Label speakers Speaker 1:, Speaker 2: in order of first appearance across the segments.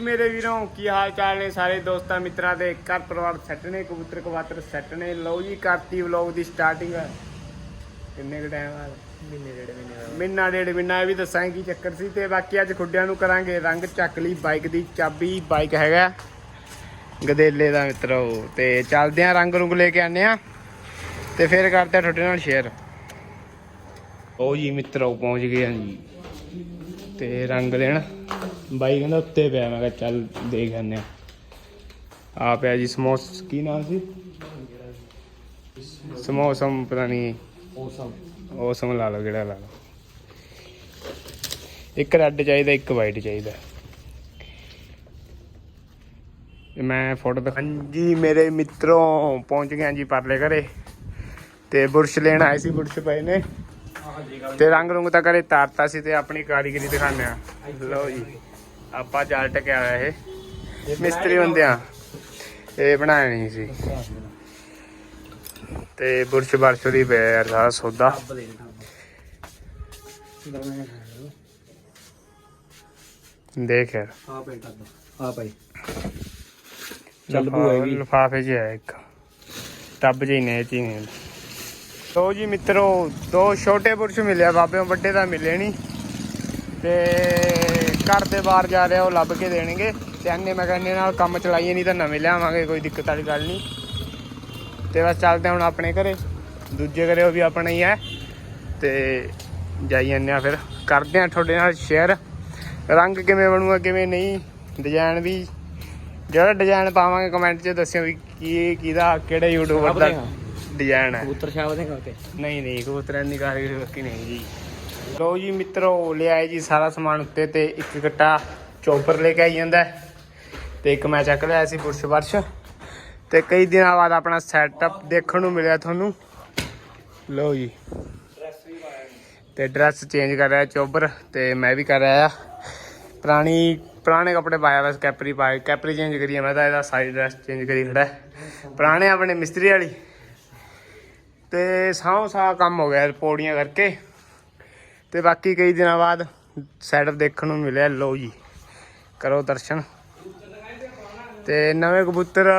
Speaker 1: ਮੇਰੇ ਵੀਰੋ ਕੀ ਹਾਲ ਚਾਲ ਨੇ ਸਾਰੇ ਦੋਸਤਾਂ ਮਿੱਤਰਾਂ ਦੇ? ਘਰ ਪਰਿਵਾਰ ਸੈੱਟ ਨੇ ਕਬੂਤਰ ਕਵਾਤਰ ਸੈੱਟ ਨੇ। ਲਓ ਜੀ ਕਰਤੀ ਵਲੌਗ ਦੀ ਸਟਾਰਟਿੰਗ ਕਿੰਨੇ ਕੁ ਟਾਈਮ ਬਾਅਦ
Speaker 2: ਮਹੀਨੇ ਡੇਢ ਮਹੀਨੇ
Speaker 1: ਮਹੀਨਾ ਡੇਢ ਮਹੀਨਾ ਇਹ ਵੀ ਦੱਸਾਂਗੇ ਕੀ ਚੱਕਰ ਸੀ। ਤੇ ਬਾਕੀ ਅੱਜ ਖੁੱਡਿਆਂ ਨੂੰ ਕਰਾਂਗੇ ਰੰਗ ਚੱਕ ਲਈ ਬਾਈਕ ਦੀ। ਚਾਬੀ ਬਾਈਕ ਹੈਗਾ। ਗਦੇਲੇ ਦਾ ਮਿੱਤਰੋ। ਤੇ ਚੱਲਦੇ ਆਂ ਰੰਗ ਰੁੰਗ ਲੈ ਕੇ ਆਨੇ ਆ। ਤੇ ਫਿਰ ਕਰਦੇ ਆ ਤੁਹਾਡੇ ਨਾਲ ਸ਼ੇਅਰ ਉਹ ਜੀ ਮਿੱਤਰੋ ਪਹੁੰਚ ਗਏ ਆ ਜੀ। ਤੇ ਰੰਗ ਲੈਣ। ਬਾਈ ਕਹਿੰਦਾ ਉੱਤੇ ਪਿਆ ਮੈਂ ਕਿਹਾ ਚੱਲ ਦੇਖ ਆਨੇ ਆ ਆ ਪਿਆ ਜੀ ਸਮੋਸ ਕੀ ਨਾਮ ਸੀ? ਸਮੋਸਮ ਪਤਾ ਨਹੀਂ
Speaker 2: ਔਸਮ
Speaker 1: ਉਹ ਸਮ ਲਾ ਲਓ ਕਿਹੜਾ ਲਾ ਲਓ। ਇੱਕ ਰੈੱਡ ਚਾਹੀਦਾ ਇੱਕ ਵਾਈਟ ਚਾਹੀਦਾ। ਮੈਂ ਫੋਟੋ ਦਿਖਾ ਹਾਂਜੀ ਮੇਰੇ ਮਿੱਤਰੋ ਪਹੁੰਚ ਗਏ ਹਾਂ ਜੀ ਪਰਲੇ ਘਰੇ। ਤੇ ਬੁਰਸ਼ ਲੈਣ ਆਏ ਸੀ ਬੁਰਸ਼ ਪਏ ਨੇ।
Speaker 2: ਜੀ
Speaker 1: ਤੇ ਰੰਗ ਰੁੰਗ ਤਾਂ ਘਰੇ ਤਾਰਤਾ ਸੀ ਤੇ ਆਪਣੀ ਕਾਰੀਗਰੀ ਦਿਖਾਉਂਦੇ ਆ ਲਓ ਜੀ ਆਪਾਂ ਜਾਲ ਟਕਿਆ ਹੋਇਆ ਇਹ। ਮਿਸਤਰੀ ਹੁੰਦੇ ਆ। ਇਹ ਬਣਾਇਆ ਨਹੀਂ ਸੀ। ਤੇ ਬੁਰਸ਼ ਬਰਸ਼ ਦੀ ਪਿਆ ਯਾਰ ਸਾਰਾ ਸੌਦਾ। ਦੇਖ ਯਾਰ।
Speaker 2: ਆ ਪਈ ਚੱਲ ਬੂ ਹੈ ਵੀ।
Speaker 1: ਲਿਫਾਫੇ 'ਚ ਹੈ ਇੱਕ। ਟੱਬ 'ਚ ਹੀ ਨੇ ਇਹ 'ਚ ਹੀ ਨੇ। ਲੋ ਜੀ ਮਿੱਤਰੋ ਦੋ ਛੋਟੇ ਬੁਰਸ਼ ਮਿਲਿਆ ਬਾਬਿਆਂ ਵੱਡੇ ਤਾਂ ਮਿਲੇ ਨਹੀਂ ਤੇ ਘਰ ਦੇ ਬਾਹਰ ਜਾ ਰਿਹਾ ਉਹ ਲੱਭ ਕੇ ਦੇਣਗੇ। ਤੇ ਐਨੇ ਮੈਂ ਕਹਿੰਦੇ ਨਾਲ ਕੰਮ ਚਲਾਈਏ ਨਹੀਂ ਤਾਂ ਨਵੇਂ ਲਿਆਵਾਂਗੇ ਕੋਈ ਦਿੱਕਤ ਵਾਲੀ ਗੱਲ ਨਹੀਂ ਤੇ ਬਸ ਚੱਲਦੇ ਹਾਂ ਹੁਣ ਆਪਣੇ ਘਰੇ। ਦੂਜੇ ਘਰੇ ਉਹ ਵੀ ਆਪਣਾ ਹੀ ਹੈ। ਤੇ ਜਾਈ ਜਾਂਦੇ ਆ ਫਿਰ। ਕਰਦੇ ਆ ਤੁਹਾਡੇ ਨਾਲ ਸ਼ੇਅਰ ਰੰਗ ਕਿਵੇਂ ਬਣੂਗਾ ਕਿਵੇਂ ਨਹੀਂ ਡਿਜ਼ਾਈਨ ਵੀ। ਜਿਹੜਾ ਡਿਜ਼ਾਈਨ ਪਾਵਾਂਗੇ ਕਮੈਂਟ 'ਚ ਦੱਸਿਓ ਵੀ ਕੀ ਕਿਹਦਾ ਕਿਹੜੇ ਯੂਟਿਊਬਰ ਦਾ ਡਿਜ਼ਾਈਨ ਹੈ।
Speaker 2: ਕਬੂਤਰ ਸ਼ਾਬ ਦੇ ਕਰਕੇ?
Speaker 1: ਨਹੀਂ ਨਹੀਂ ਕਬੂਤਰਾਂ ਦੀ ਕਾਰੀਗਰੀ ਬਾਕੀ ਨਹੀਂ ਜੀ। ਲੋ ਜੀ ਮਿੱਤਰੋ ਲਿਆਏ ਜੀ ਸਾਰਾ ਸਮਾਨ ਉੱਤੇ ਤੇ ਇੱਕ ਗੱਟਾ ਚੋਪਰ ਲੈ ਕੇ ਆਈ ਜਾਂਦਾ। ਤੇ ਇੱਕ ਮੈਂ ਚੱਕ ਲਿਆ ਸੀ ਬੁਰਸ਼ ਬਰਸ਼ ਤੇ ਕਈ ਦਿਨਾਂ ਬਾਅਦ ਆਪਣਾ ਸੈਟਅਪ ਦੇਖਣ ਨੂੰ ਮਿਲਿਆ ਤੁਹਾਨੂੰ। ਲੋ ਜੀ। ਤੇ ਡਰੈਸ ਚੇਂਜ ਕਰ ਰਿਹਾ ਚੋਬਰ ਤੇ ਮੈਂ ਵੀ ਕਰ ਰਿਹਾ ਪੁਰਾਣੀ ਪੁਰਾਣੇ ਕੱਪੜੇ ਪਾਇਆ ਬਸ ਕੈਪਰੀ ਪਾਏ ਕੈਪਰੀ ਚੇਂਜ ਕਰੀ ਮੈਂ ਤਾਂ ਇਹਦਾ ਸਾਈਡ ਡਰੈਸ ਚੇਂਜ ਕਰੀ ਖੜਾ। ਪੁਰਾਣੇ ਆਪਣੇ ਮਿਸਤਰੀ ਵਾਲੀ। ਤੇ ਸਾਹ ਸਾਹ ਕੰਮ ਹੋ ਗਿਆ ਪੌੜੀਆਂ ਕਰਕੇ। ਤੇ ਬਾਕੀ ਕਈ ਦਿਨਾਂ ਬਾਅਦ ਸੈਟਅਪ ਦੇਖਣ ਨੂੰ ਮਿਲਿਆ ਲੋ ਜੀ, ਕਰੋ ਦਰਸ਼ਨ। ਤੇ ਨਵੇਂ ਕਬੂਤਰ,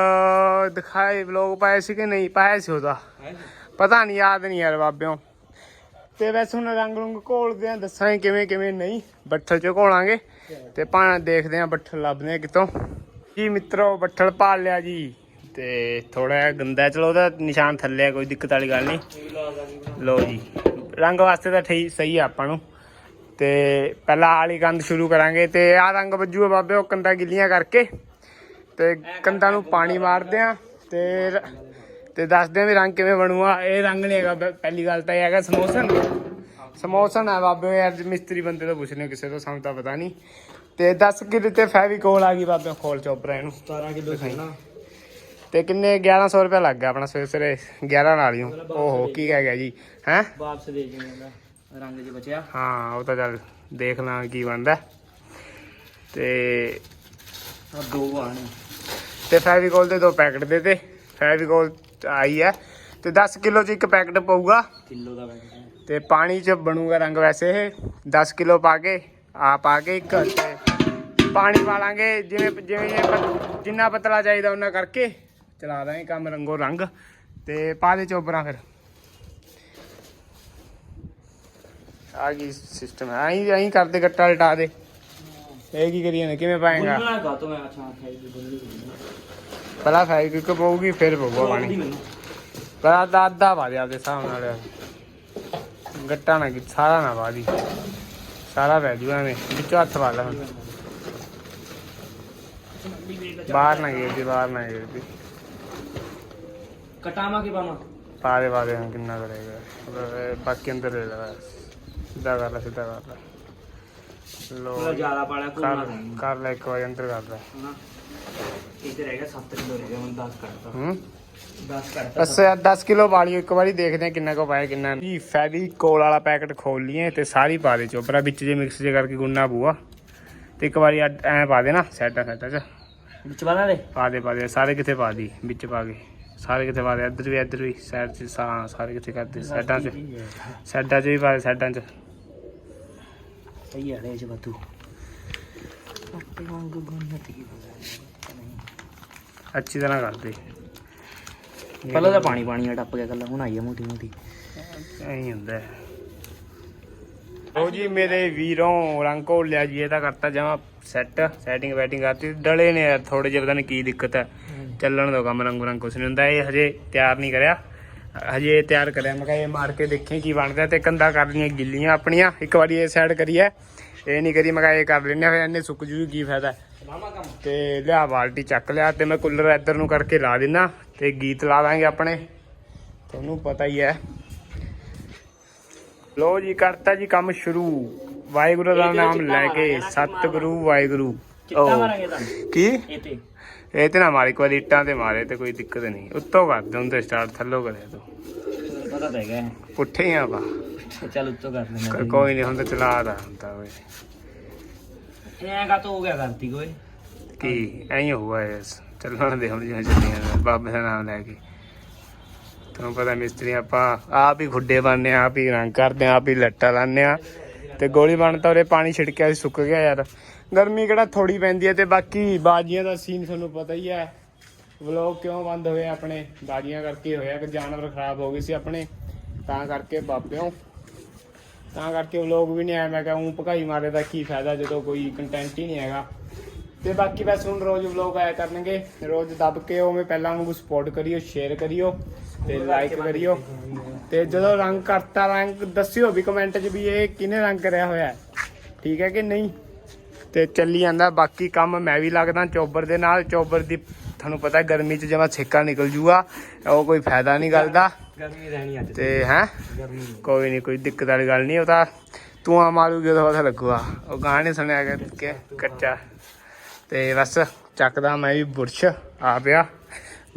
Speaker 1: ਦਿਖਾਏ ਵਲੋਗ ਪਾਏ ਸੀ ਕਿ ਨਹੀਂ? ਪਾਇਆ ਸੀ ਉਹਦਾ। ਪਤਾ ਨਹੀਂ, ਯਾਦ ਨਹੀਂ ਯਾਰ ਬਾਬਿਓ। ਤੇ ਵੈਸੇ ਹੁਣ ਰੰਗ ਰੁੰਗ ਘੋਲਦੇ ਆ ਦੱਸਾਂਗੇ ਕਿਵੇਂ ਕਿਵੇਂ ਨਹੀਂ। ਬੱਠਲ ਚ ਘੋਲਾਂਗੇ। ਤੇ ਪਾਣਾ ਦੇਖਦੇ ਆ ਬੱਠਲ ਲੱਭਦੇ ਆ ਕਿਤੋਂ। ਜੀ ਮਿੱਤਰੋ, ਬੱਠਲ ਭਾਲ ਲਿਆ ਜੀ। ਤੇ ਥੋੜਾ ਜਿਹਾ ਗੰਦਾ, ਚਲੋ ਉਹਦਾ ਨਿਸ਼ਾਨ ਥੱਲੇ ਆ, ਕੋਈ ਦਿੱਕਤ ਵਾਲੀ ਗੱਲ ਨਹੀਂ। ਲੋ ਜੀ, ਰੰਗ ਵਾਸਤੇ ਤਾਂ ਠੀਕ, ਸਹੀ ਆ ਆਪਾਂ ਨੂੰ। ਤੇ ਪਹਿਲਾਂ ਆਲੀ ਵਾਲੀ ਕੰਧ ਸ਼ੁਰੂ ਕਰਾਂਗੇ, ਤੇ ਆ ਰੰਗ ਵੱਜੂਗਾ ਬਾਬੇ, ਉਹ ਕੰਧਾਂ ਗਿੱਲੀਆਂ ਕਰਕੇ। ਤੇ ਕੰਧਾਂ ਨੂੰ ਪਾਣੀ ਮਾਰਦੇ ਆ, ਤੇ ਤੇ ਦੱਸਦੇ ਆ ਵੀ ਰੰਗ ਕਿਵੇਂ ਬਣੂਗਾ ਇਹ ਰੰਗ ਨਹੀਂ ਹੈਗਾ, ਬ- ਪਹਿਲੀ ਗੱਲ ਤਾਂ ਇਹ ਹੈਗਾ ਸਮੋਸਨ। ਸਮੋਸਨ ਹੈ ਬਾਬੇ ਯਾਰ ਮਿਸਤਰੀ ਬੰਦੇ ਤੋਂ ਪੁੱਛ ਲਿਓ ਕਿਸੇ ਤੋਂ, ਸਾਨੂੰ ਤਾਂ ਪਤਾ ਨਹੀਂ ਤੇ 10 ਕਿਲੋ ਤੇ ਫੈਵੀਕੋਲ ਆ ਗਈ ਬਾਬੇ, ਖੋਲ ਚੋਪਰਾ ਇਹਨੂੰ
Speaker 2: 17 ਕਿਲੋ ਸੀ
Speaker 1: ਤੇ ਕਿੰਨੇ 1100 ਰੁਪਏ ਲੱਗ ਗਿਆ ਆਪਣਾ ਸਵੇਰੇ ਸਵੇਰੇ 11 ਨਾਲ ਹੀ। ਓਹੋ ਕੀ ਕਹਿ ਗਿਆ ਜੀ? ਹੈ?
Speaker 2: ਵਾਪਸ ਦੇ ਜਿਵੇਂ ਰੰਗ ਜੀ ਬਚਿਆ।
Speaker 1: ਹਾਂ ਉਹ ਤਾਂ ਚੱਲ ਦੇਖ ਲਾਂ ਕੀ ਬਣਦਾ। ਤੇ
Speaker 2: ਆ ਦੋ ਆਣੇ
Speaker 1: ਤੇ ਫੈਵੀਕੋਲ ਦੇ ਦੋ ਪੈਕਟ ਦੇ ਤੇ। ਫੈਵੀਕੋਲ ਆਈ ਹੈ। ਤੇ 10 ਕਿਲੋ ਚ ਇੱਕ ਪੈਕਟ ਪਊਗਾ।
Speaker 2: ਕਿਲੋ ਦਾ ਪੈਕਟ
Speaker 1: ਤੇ ਪਾਣੀ ਚ ਬਣੂਗਾ ਰੰਗ ਵੈਸੇ ਇਹ। 10 ਕਿਲੋ ਪਾ ਕੇ ਆ ਪਾ ਕੇ ਇੱਕ ਤੇ ਪਾਣੀ ਪਾ ਲਾਂਗੇ। ਜਿਵੇਂ ਜਿਵੇਂ ਜਿੰਨਾ ਪਤਲਾ ਚਾਹੀਦਾ ਉਹਨਾਂ ਕਰਕੇ। ਚਲਾ ਦਾਂਗੇ ਕੰਮ ਰੰਗੋ ਰੰਗ ਤੇ ਪਾ ਦੇ ਚੋਬਰਾਂ ਫਿਰ। ਆ ਕੀ ਸਿਸਟਮ ਹੈ? ਆਈ ਆਈ ਕਰਦੇ ਗੱਟਾ ਲਟਾ ਦੇ। ਇਹ ਕੀ ਕਰੀਏ ਨੇ? ਕਿਵੇਂ ਪਾਏਗਾ?
Speaker 2: ਗੁੰਨਣਾ ਗਾ ਤੋਂ ਮੈਂ ਅੱਛਾ ਖਾਈ ਦੀ ਗੁੰਨਣੀ
Speaker 1: ਪਹਿਲਾਂ ਫਾਈ ਕਿਕ ਪਊਗੀ ਫਿਰ ਪਊਗਾ ਪਾਣੀ। ਪਹਿਲਾਂ ਅੱਧਾ ਅੱਧਾ ਪਾ ਦੇ ਆਪਦੇ ਹਿਸਾਬ ਨਾਲ। ਗੱਟਾ ਨਾ ਕਿ- ਸਾਰਾ ਨਾ ਪਾ ਦੀ। ਸਾਰਾ ਪੈ ਜੂਗਾ ਐਵੇਂ। ਵਿੱਚੋਂ ਹੱਥ ਪਾ ਲੈ ਹੁਣ। ਬਾਹਰ ਨਾ ਗੇਰ ਦੀ ਬਾਹਰ ਨਾ ਗੇਰ ਦੀ
Speaker 2: ਕਟਾਵਾ ਕੇ ਪਾਵਾਂ
Speaker 1: ਪਾ ਦੇ ਪਾ ਦੇ ਹੁਣ ਕਿੰਨਾ ਕਰੇਗਾ। ਬਾਕੀ ਅੰਦਰ ਲੈ ਲੈ ਸਿੱਧਾ ਕਰ ਲੈ ਸਿੱਧਾ ਕਰ ਲੈ। ਲੋ
Speaker 2: ਥੋੜਾ ਜ਼ਿਆਦਾ ਪਾਣਾ ਕੋਣਾ
Speaker 1: ਕਰ ਕਰ ਲੈ ਇੱਕ ਵਾਰੀ ਅੰਦਰ ਕਰ ਲੈ।
Speaker 2: ਹਨਾ? ਇਹ ਤੇ ਰਹਿ ਗਿਆ 7 ਕਿਲੋ ਰਹਿ ਗਿਆ ਹੁਣ 10 ਕਰਤਾ
Speaker 1: ਹੂੰ?
Speaker 2: 10 ਕਰਤਾ
Speaker 1: ਬਸ 10 ਕਿਲੋ ਲਿਓ ਇੱਕ ਵਾਰੀ ਦੇਖਦੇ ਆ ਕਿੰਨਾ ਕੁ ਪਾਇਆ ਕਿੰਨਾ ਨਹੀਂ। ਫੈਵੀ ਕੋਲ ਵਾਲਾ ਪੈਕਟ ਖੋਲ ਲਈਏ ਤੇ ਸਾਰੀ ਪਾ ਦੇ ਚੋਪਰਾ ਵਿੱਚ ਜੇ ਮਿਕਸ ਜੇ ਕਰਕੇ ਗੁੰਨਾ ਪੂਆ ਤੇ ਇੱਕ ਵਾਰੀ ਐਂ ਪਾ ਦੇ ਨਾ ਸੈਟਾ ਸੈਟਾ ਚ
Speaker 2: ਵਿੱਚ ਵਾਲਾ ਦੇ
Speaker 1: ਪਾ ਦੇ ਪਾ ਦੇ ਸਾਰੇ ਕਿੱਥੇ ਪਾ ਦੀ ਵਿੱਚ ਪਾ ਕੇ। ਸਾਰੇ ਕਿੱਥੇ ਪਾ ਦੇ ਇੱਧਰ ਵੀ ਇੱਧਰ ਵੀ ਸਾਈਡ 'ਚ ਸਾ- ਸਾਰੇ ਕਿੱਥੇ ਕਰਦੇ ਸਾਈਡਾਂ 'ਚ। ਸਾਈਡਾਂ 'ਚ ਵੀ ਪਾ ਦੇ ਸਾਈਡਾਂ 'ਚ।
Speaker 2: ਸਹੀ ਹੈ ਰੇ ਚ ਬਤੂ ਕੱਟ ਵਾਂਗੂ ਗੁੰਨਤ ਕੀ
Speaker 1: ਅੱਛੀ ਤਰ੍ਹਾਂ ਕਰਦੇ।
Speaker 2: ਪਹਿਲਾਂ ਤਾਂ ਪਾਣੀ ਪਾਣੀ ਆ ਟੱਪ ਗਿਆ ਕੱਲਾ ਹੁਣ ਆਈ ਆ ਮੋਟੀ ਮੋਟੀ।
Speaker 1: ਐਂ ਹੁੰਦਾ ਹੈ। ਲਓ ਜੀ ਮੇਰੇ ਵੀਰੋਂ ਰੰਗ ਲਿਆ ਜੀ ਇਹ ਤਾਂ ਕਰਤਾ ਜਮਾ ਸੈੱਟ ਸੈਟਿੰਗ ਵੈਟਿੰਗ ਕਰਤੀ। ਡਲੇ ਨੇ ਥੋੜੇ ਜਿਹੇ ਪਤਾ ਨਹੀਂ ਕੀ ਦਿੱਕਤ ਹੈ। ਚੱਲਣ ਦੋ ਕੰਮ ਰੰਗ ਰੰਗ ਕੁਛ ਨਹੀਂ ਹੁੰਦਾ ਇਹ ਹਜੇ ਤਿਆਰ ਨਹੀਂ ਕਰਿਆ। ਹਜੇ ਤਿਆਰ ਕਰਿਆ ਮੈਂ ਕਿਹਾ ਇਹ ਮਾਰ ਕੇ ਦੇਖੇ ਕੀ ਬਣਦਾ ਤੇ ਕੰਦਾ ਕਰ ਲਈਆਂ ਗਿੱਲੀਆਂ ਆਪਣੀਆਂ ਇੱਕ ਵਾਰੀ ਇਹ ਸਾਈਡ ਕਰੀਏ ਇਹ ਨਹੀਂ ਕਰੀ ਮੈਂ ਕਿਹਾ ਇਹ ਕਰ ਲੈਣੇ ਫਿਰ ਇਹਨੇ ਸੁੱਕ ਜੂ ਕੀ ਫਾਇਦਾ। ਤੇ ਲਿਆ ਬਾਲਟੀ ਚੱਕ ਲਿਆ ਤੇ ਮੈਂ ਕੂਲਰ ਇੱਧਰ ਨੂੰ ਕਰਕੇ ਲਾ ਦਿੰਨਾ ਤੇ ਗੀਤ ਲਾ ਦਾਂਗੇ ਆਪਣੇ। ਤੁਹਾਨੂੰ ਪਤਾ ਹੀ ਹੈ। ਲੋ ਜੀ ਕਰਤਾ ਜੀ ਕੰਮ ਸ਼ੁਰੂ। ਵਾਹਿਗੁਰੂ ਦਾ ਨਾਮ ਲੈ ਕੇ ਸਤਿਗੁਰੂ ਵਾਹਿਗੁਰੂ।
Speaker 2: ਮਾਰਾਂਗੇ
Speaker 1: ਕੀ?
Speaker 2: ਇਹ ਤੇ।
Speaker 1: ਇਹ ਤੇ ਨਾ ਮਾਰੇ ਇੱਕ ਵਾਰੀ ਇੱਟਾਂ ਤੇ ਮਾਰੇ ਤੇ ਕੋਈ ਦਿੱਕਤ ਨਹੀਂ। ਉੱਤੋਂ ਕਰ ਦੇ ਹੁੰਦੇ ਸਟਾਰਟ ਥੱਲੋਂ ਕਰਿਆ ਤੂੰ।
Speaker 2: ਪਤਾ ਤਾਂ ਹੈਗਾ
Speaker 1: ਪੁੱਠੇ ਹੀ ਆ ਬਾ
Speaker 2: ਚੱਲ ਉੱਤੋਂ ਕਰ ਲੈਣਾ
Speaker 1: ਕੋਈ ਨਹੀਂ ਹੁੰਦਾ ਚਲਾ ਦਾ ਹੁੰਦਾ ਓਏ
Speaker 2: ਐਂ ਕਾ ਹੋ ਗਿਆ ਕਰਤੀ ਕੋਈ?
Speaker 1: ਕੀ ਐਂ ਹੀ ਹੋਊਗਾ ਇਸ ਚੱਲਣ ਦੇ ਹੁਣ ਜਿਵੇਂ ਚੱਲੀਆਂ ਨੇ, ਬਾਬੇ ਦਾ ਨਾਮ ਲੈ ਕੇ। ਤੁਹਾਨੂੰ ਪਤਾ ਮਿਸਤਰੀ ਆਪਾਂ ਆਪ ਹੀ ਖੁੱਡੇ ਬੰਨ੍ਹਦੇ ਆ ਆਪ ਹੀ ਰੰਗ ਕਰਦੇ ਆ ਆਪ ਹੀ ਲੱਟਾ ਲਾਉਂਦੇ ਆ। ਤੇ ਗੋਲੀ ਬਣ ਤਾਂ ਉਰੇ ਪਾਣੀ ਛਿੜਕਿਆ ਸੀ ਸੁੱਕ ਗਿਆ ਯਾਰ। ਗਰਮੀ ਕਿਹੜਾ ਥੋੜੀ ਪੈਂਦੀ ਹੈ ਤੇ ਬਾਕੀ ਬਾਜੀਆਂ ਦਾ ਸੀਨ ਤੁਹਾਨੂੰ ਪਤਾ ਹੀ ਹੈ। ਵਲੋਗ ਕਿਉਂ ਬੰਦ ਹੋਏ ਆਪਣੇ? ਬਾਜੀਆਂ ਕਰਕੇ ਹੋਇਆ ਕਿ ਜਾਨਵਰ ਖਰਾਬ ਹੋ ਗਏ ਸੀ ਆਪਣੇ। ਤਾਂ ਕਰਕੇ ਬਾਬਿਓ। ਤਾਂ ਕਰਕੇ ਵਲੋਗ ਵੀ ਨਹੀਂ ਆਇਆ। ਮੈਂ ਕਿਹਾ ਉਹ ਭਕਾਈ ਮਾਰੇ ਦਾ ਕੀ ਫਾਇਦਾ ਜਦੋਂ ਕੋਈ ਕੰਟੈਂਟ ਹੀ ਨਹੀਂ ਹੈਗਾ। ਤੇ ਬਾਕੀ ਬਸ ਹੁਣ ਰੋਜ਼ ਵਲੋਗ ਆਇਆ ਕਰਨਗੇ। ਰੋਜ਼ ਦੱਬ ਕੇ ਉਵੇਂ ਪਹਿਲਾਂ ਵਾਂਗੂ ਸਪੋਰਟ ਕਰਿਓ ਸ਼ੇਅਰ ਕਰਿਓ ਤੇ ਲਾਈਕ ਕਰਿਓ। ਤੇ ਜਦੋਂ ਰੰਗ ਕਰਤਾ, ਰੰਗ ਦੱਸਿਓ ਵੀ ਕਮੈਂਟ 'ਚ ਵੀ ਇਹ ਕਿਹਨੇ ਰੰਗ ਕਰਿਆ ਹੋਇਆ ਠੀਕ ਹੈ ਕਿ ਨਹੀਂ? ਤੇ ਚੱਲੀ ਜਾਂਦਾ। ਬਾਕੀ ਕੰਮ ਮੈਂ ਵੀ ਲੱਗਦਾ ਚੋਬਰ ਦੇ ਨਾਲ। ਚੋਬਰ ਦੀ ਤੁਹਾਨੂੰ ਪਤਾ ਗਰਮੀ 'ਚ ਜਮਾ ਛੇਕਾ ਨਿਕਲ ਜੂਗਾ। ਉਹ ਕੋਈ ਫਾਇਦਾ ਨਹੀਂ ਗੱਲ ਦਾ।
Speaker 2: ਗਰਮੀ ਰਹਿਣੀ ਅੱਜ
Speaker 1: ਤੇ ਹੈ? ਕੋਈ ਨਹੀਂ ਕੋਈ ਦਿੱਕਤ ਵਾਲੀ ਗੱਲ ਨਹੀਂ। ਉਹ ਤਾਂ ਤੂੰ ਆ ਮਾਰੂਗੀ ਉਹਦਾ ਪਤਾ ਲੱਗੂਗਾ। ਉਹ ਗਾਣੇ ਸੁਣਿਆ ਕਿ ਕਿ ਕੱਚਾ। ਤੇ ਬਸ ਚੱਕਦਾ ਮੈਂ ਵੀ ਬੁਰਸ਼ ਆ ਪਿਆ।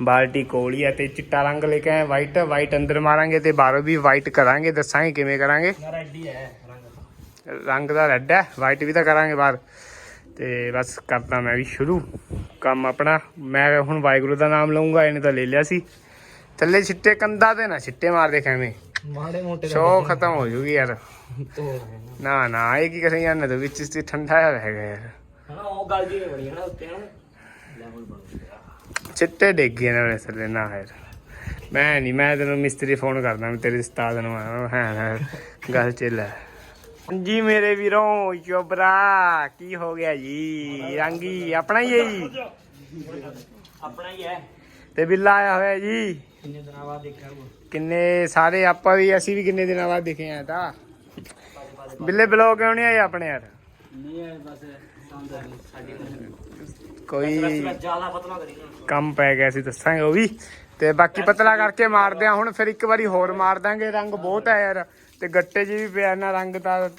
Speaker 1: ਬਾਲਟੀ ਕੋਲੀ ਆ ਤੇ ਚਿੱਟਾ ਰੰਗ ਲੈ ਕੇ ਆਏ ਵਾਈਟ ਵਾਈਟ ਅੰਦਰ ਮਾਰਾਂਗੇ ਤੇ ਬਾਹਰੋਂ ਵੀ ਵਾਈਟ ਕਰਾਂਗੇ ਦੱਸਾਂਗੇ ਕਿਵੇਂ ਕਰਾਂਗੇ।
Speaker 2: ਰੈਡੀ ਹੈ ਰੰਗ
Speaker 1: ਰੰਗ ਦਾ ਰੈੱਡ ਹੈ ਵਾਈਟ ਵੀ ਤਾਂ ਕਰਾਂਗੇ ਬਾਹਰ। ਤੇ ਬਸ ਕਰਦਾ ਮੈਂ ਵੀ ਸ਼ੁਰੂ। ਕੰਮ ਆਪਣਾ। ਮੈਂ ਹੁਣ ਵਾਹਿਗੁਰੂ ਦਾ ਨਾਮ ਲਵਾਂਗਾ ਇਹਨੇ ਤਾਂ ਲੈ ਲਿਆ ਸੀ। ਥੱਲੇ ਛਿੱਟੇ ਕੰਦਾ ਤੇ ਨਾ ਛਿੱਟੇ ਮਾਰ ਦੇ ਖੈਵੇਂ।
Speaker 2: ਮਾੜੇ ਮੋਟੇ
Speaker 1: ਸ਼ੋ ਖਤਮ ਹੋ ਜੂਗੀ ਯਾਰ। ਨਾ ਨਾ ਇਹ ਕੀ ਕਰੀ ਜਾਂਦਾ ਤੂੰ ਵਿੱਚ ਤੇ ਠੰਡਾ ਜਿਹਾ ਰਹਿ ਗਿਆ ਯਾਰ।
Speaker 2: ਹਨਾ ਉਹ ਗੱਲ ਜੀ ਬਣੀ ਹਨਾ। ਉੱਤੇ ਗਿਆ।
Speaker 1: ਚਿੱਟੇ ਡਿੱਗ ਗਏ ਨੇ ਮੇਰੇ ਥੱਲੇ ਨਾ ਯਾਰ। ਮੈਂ ਨਹੀਂ ਮੈਂ ਤੈਨੂੰ ਮਿਸਤਰੀ ਫੋਨ ਕਰਦਾ ਮੈਂ ਤੇਰੇ ਉਸਤਾਦ ਨੂੰ ਹਾਂ ਹਾਂ ਗੱਲ ਚੱਲ। ਜੀ ਮੇਰੇ ਵੀਰੋ ਚੋਬਰਾ ਕੀ ਹੋ ਗਿਆ ਜੀ? ਰੰਗੀ ਆਪਣਾ ਹੀ ਹੈ ਜੀ।
Speaker 2: ਆਪਣਾ ਹੀ ਹੈ।
Speaker 1: ਤੇ ਬਿੱਲਾ ਆਇਆ ਹੋਇਆ ਜੀ।
Speaker 2: ਕਿੰਨੇ ਦਿਨਾਂ ਬਾਅਦ ਦੇਖਿਆ ਉਹ
Speaker 1: ਕਿੰਨੇ ਸਾਰੇ ਆਪਾਂ ਵੀ ਅਸੀਂ ਵੀ ਕਿੰਨੇ ਦਿਨਾਂ ਬਾਅਦ ਦਿਖੇ ਆ ਤਾਂ। ਬਿੱਲੇ ਬਲੋ ਕਿਉਂ ਨਹੀਂ ਆਏ ਆਪਣੇ ਯਾਰ?
Speaker 2: ਨਹੀਂ ਬਸ
Speaker 1: ਕੋਈ ਕੰਮ ਪੈ ਗਿਆ ਸੀ ਦੱਸਾਂਗੇ ਉਹ ਵੀ। ਤੇ ਬਾਕੀ ਪਤਲਾ ਕਰਕੇ ਮਾਰਦੇ ਆ ਹੁਣ ਫਿਰ ਇੱਕ ਵਾਰੀ ਹੋਰ ਮਾਰ ਦਾਂਗੇ। ਰੰਗ ਬਹੁਤ ਹੈ ਯਾਰ। ਤੇ ਗੱਟੇ 'ਚ ਵੀ ਪਿਆ ਨਾ ਰੰਗ ਤਾਂ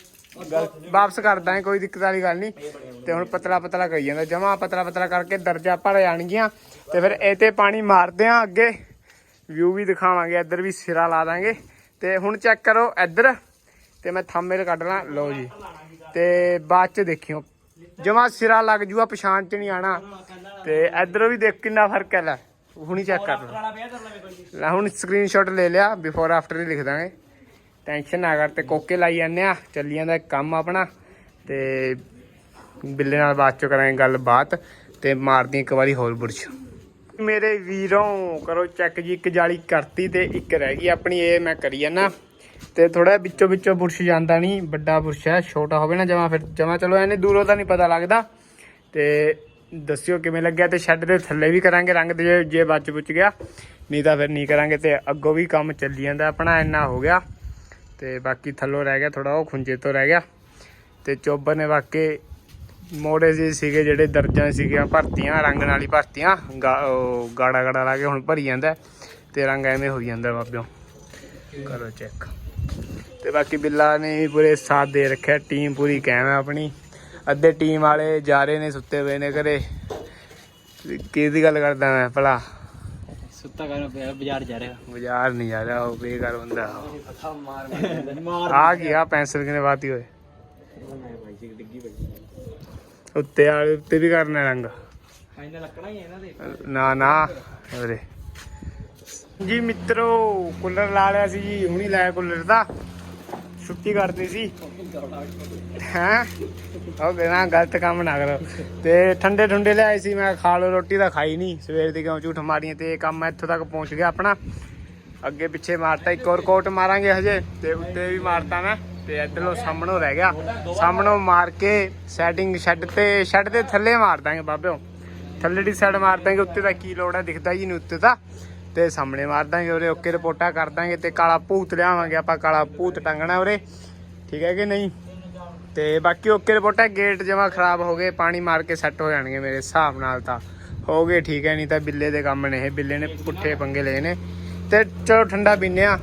Speaker 1: ਗਲ- ਵਾਪਸ ਕਰ ਦਾਂਗੇ ਕੋਈ ਦਿੱਕਤ ਵਾਲੀ ਗੱਲ ਨਹੀਂ। ਤੇ ਹੁਣ ਪਤਲਾ ਪਤਲਾ ਕਰੀ ਜਾਂਦਾ, ਜਮਾ ਪਤਲਾ ਪਤਲਾ ਕਰਕੇ ਦਰਜਾ ਭਰ ਜਾਣਗੀਆਂ। ਤੇ ਫਿਰ ਇਹ ਤੇ ਪਾਣੀ ਮਾਰਦੇ ਆ ਅੱਗੇ। ਵਿਊ ਵੀ ਦਿਖਾਵਾਂਗੇ, ਇੱਧਰ ਵੀ ਸਿਰਾ ਲਾ ਦਾਂਗੇ। ਤੇ ਹੁਣ ਚੈੱਕ ਕਰੋ ਇੱਧਰ, ਤੇ ਮੈਂ ਥੰਬਨੇਲ ਕੱਢ ਲਾਂ। ਲਓ ਜੀ। ਤੇ ਬਾਅਦ ਚ ਦੇਖਿਓ। ਜਮਾ ਸਿਰਾ ਲੱਗ ਜੂਗਾ ਪਛਾਣ ਚ ਨਹੀਂ ਆਣਾ। ਤੇ ਇੱਧਰੋਂ ਵੀ ਦੇਖ ਕਿੰਨਾ ਫ਼ਰਕ ਹੈ ਲੈ। ਹੁਣੀ ਚੈੱਕ ਕਰ ਲਓ।
Speaker 2: ਵਾਲਾ ਪਿਆ ਕਰ
Speaker 1: ਲੈ ਹੁਣ ਸਕਰੀਨਸ਼ਾਟ ਲੈ ਲਿਆ ਬਿਫੋਰ ਆਫਟਰ ਹੀ ਲਿਖ ਦਾਂਗੇ। ਟੈਨਸ਼ਨ ਨਾ ਕਰ ਤੇ ਕੋਕੇ ਲਾਈ ਜਾਂਦੇ ਆ। ਚੱਲੀ ਜਾਂਦਾ ਕੰਮ ਆਪਣਾ ਤੇ ਬਿੱਲੇ ਨਾਲ ਬਾਅਦ ਚੋਂ ਕਰਾਂਗੇ ਗੱਲ ਬਾਤ ਤੇ ਮਾਰਦੀ ਇੱਕ ਵਾਰੀ ਹੋਰ ਬੁਰਸ਼। ਮੇਰੇ ਵੀਰੋਂ ਕਰੋ ਚੈੱਕ ਜੀ, ਇੱਕ ਜਾਲੀ ਕਰਤੀ ਤੇ ਇੱਕ ਰਹਿ ਗਈ ਆਪਣੀ, ਇਹ ਮੈਂ ਕਰੀ ਜਾਣਾ ਤੇ ਥੋੜਾ ਵਿੱਚੋਂ ਵਿੱਚੋਂ ਬੁਰਸ਼ ਜਾਂਦਾ ਨਹੀਂ ਵੱਡਾ ਬੁਰਸ਼ ਹੈ, ਛੋਟਾ ਹੋਵੇ ਨਾ ਜਮਾ ਫਿਰ, ਜਮਾ ਚਲੋ ਇਹਨੇ ਦੂਰੋਂ ਤਾਂ ਨਹੀਂ ਪਤਾ ਲੱਗਦਾ। ਤੇ ਦੱਸਿਓ ਕਿਵੇਂ ਲੱਗਿਆ ਤੇ ਸ਼ੈੱਡ ਦੇ ਥੱਲੇ ਵੀ ਕਰਾਂਗੇ, ਰੰਗ ਦੇ ਜੇ- ਜੇ ਬਚ ਬੁੱਚ ਗਿਆ। ਨਹੀਂ ਤਾਂ ਫਿਰ ਨਹੀਂ ਕਰਾਂਗੇ ਤੇ ਅੱਗੋਂ ਵੀ ਕੰਮ ਚੱਲੀ ਜਾਂਦਾ, ਆਪਣਾ ਇੰਨਾ ਹੋ ਗਿਆ। ਤੇ ਬਾਕੀ ਥੱਲੋਂ ਰਹਿ ਗਿਆ ਥੋੜਾ ਉਹ ਖੁੰਝੇ ਤੋਂ ਰਹਿ ਗਿਆ। ਤੇ ਚੋਬਰ ਨੇ ਵਾਕੇ ਮੋੜੇ ਜਿਹੇ ਸੀਗੇ ਜਿਹੜੇ ਦਰਜਾਂ ਸੀਗੀਆਂ, ਭਰਤੀਆਂ, ਰੰਗ ਨਾਲ ਹੀ ਭਰਤੀਆਂ, ਗਾ- ਉਹ ਗਾੜਾ ਗਾੜਾ ਲਾ ਕੇ ਹੁਣ ਭਰੀ ਜਾਂਦਾ ਤੇ ਰੰਗ ਐਵੇਂ ਹੋ ਜਾਂਦਾ ਬਾਬਿਓ। ਕਰੋ ਚੈੱਕ। ਤੇ ਬਾਕੀ ਬਿੱਲਾ ਨੇ ਵੀ ਪੂਰੇ ਸਾਥ ਦੇ ਰੱਖਿਆ, ਟੀਮ ਪੂਰੀ ਕਾਇਮ ਹੈ ਆਪਣੀ। ਅੱਧੇ ਟੀਮ ਵਾਲੇ ਜਾ ਰਹੇ ਨੇ, ਸੁੱਤੇ ਹੋਏ ਨੇ ਘਰੇ। ਕਿਹਦੀ ਗੱਲ ਕਰਦਾ ਮੈਂ ਭਲਾ?
Speaker 2: ਸੁੱਤਾ ਕਰਨ ਪਿਆ ਬਾਜ਼ਾਰ ਜਾ ਰਿਹਾ।
Speaker 1: ਬਾਜ਼ਾਰ ਨਹੀਂ ਜਾ ਰਿਹਾ ਉਹ ਬੇਕਾਰ ਬੰਦਾ।
Speaker 2: ਪੱਥਾ ਮਾਰ ਮਾਰ
Speaker 1: ਆ ਗਿਆ ਪੈਨਸਲ ਕਿਨੇ ਬਾਤੀ ਹੋਏ
Speaker 2: ਮੈਂ ਭਾਈ ਜੀ ਡਿੱਗੀ ਪਈ
Speaker 1: ਉੱਤੇ ਵਾਲੇ ਉੱਤੇ ਵੀ ਕਰਨਾ ਰੰਗ।
Speaker 2: ਹੀ ਇਹਨਾਂ ਦੇ।
Speaker 1: ਨਾ ਨਾ ਜੀ ਮਿੱਤਰੋ ਕੂਲਰ ਲਾ ਲਿਆ ਸੀ ਜੀ ਹੁਣੀ ਲਾਇਆ ਕੂਲਰ ਦਾ। ਛੁੱਟੀ ਕਰਦੀ ਸੀ। ਹੈਂ? ਉਹ ਕਹਿੰਦਾ ਗਲਤ ਕੰਮ ਨਾ ਕਰੋ। ਤੇ ਠੰਡੇ ਠੰਡੇ ਲਿਆਏ ਸੀ, ਮੈਂ ਖਾ ਲੋ ਰੋਟੀ ਤਾਂ ਖਾਈ ਨਹੀਂ ਸਵੇਰ ਦੀ ਕਿਉਂ ਝੂਠ ਮਾਰੀਆਂ ਤੇ ਇਹ ਕੰਮ ਇੱਥੋਂ ਤੱਕ ਪਹੁੰਚ ਗਿਆ ਆਪਣਾ। ਅੱਗੇ ਪਿੱਛੇ ਮਾਰਤਾ, ਇੱਕ ਹੋਰ ਕੋਟ ਮਾਰਾਂਗੇ ਹਜੇ। ਤੇ ਉੱਤੇ ਵੀ ਮਾਰਤਾ ਮੈਂ ਤੇ ਇੱਧਰੋਂ ਸਾਹਮਣੋਂ ਰਹਿ ਗਿਆ। ਸਾਹਮਣੋਂ ਮਾਰ ਕੇ ਸੈਟਿੰਗ ਸ਼ੈੱਡ ਤੇ ਸ਼ੈੱਡ ਦੇ ਥੱਲੇ ਮਾਰ ਦਾਂਗੇ ਬਾਬਿਓ। ਥੱਲੇ ਦੀ ਸਾਈਡ ਮਾਰ ਦਾਂਗੇ, ਉੱਤੇ ਤਾਂ ਕੀ ਲੋੜ ਹੈ, ਦਿਖਦਾ ਹੀ ਨਹੀਂ ਉੱਤੇ ਤਾਂ। ਤੇ ਸਾਹਮਣੇ ਮਾਰ ਦਾਂਗੇ ਉਰੇ, ਓਕੇ ਰਿਪੋਰਟਾਂ ਕਰ ਦਾਂਗੇ ਤੇ ਕਾਲਾ ਭੂਤ ਲਿਆਵਾਂਗੇ, ਆਪਾਂ ਕਾਲਾ ਭੂਤ ਟੰਗਣਾ ਉਰੇ। ਠੀਕ ਹੈ ਕਿ ਨਹੀਂ? ਤੇ ਬਾਕੀ ਓਕੇ ਰਿਪੋਰਟਾਂ, ਗੇਟ ਜਮਾ ਖਰਾਬ ਹੋ ਗਏ, ਪਾਣੀ ਮਾਰ ਕੇ ਸੈੱਟ ਹੋ ਜਾਣਗੇ ਮੇਰੇ ਹਿਸਾਬ ਨਾਲ ਤਾਂ। ਹੋ ਗਏ, ਠੀਕ ਹੈ, ਨਹੀਂ ਤਾਂ ਬਿੱਲੇ ਦੇ ਕੰਮ ਨੇ ਇਹ, ਬਿੱਲੇ ਨੇ ਪੁੱਠੇ ਪੰਗੇ ਲਏ ਨੇ। ਤੇ ਚਲੋ ਠੰਡਾ ਪੀਨੇ ਆ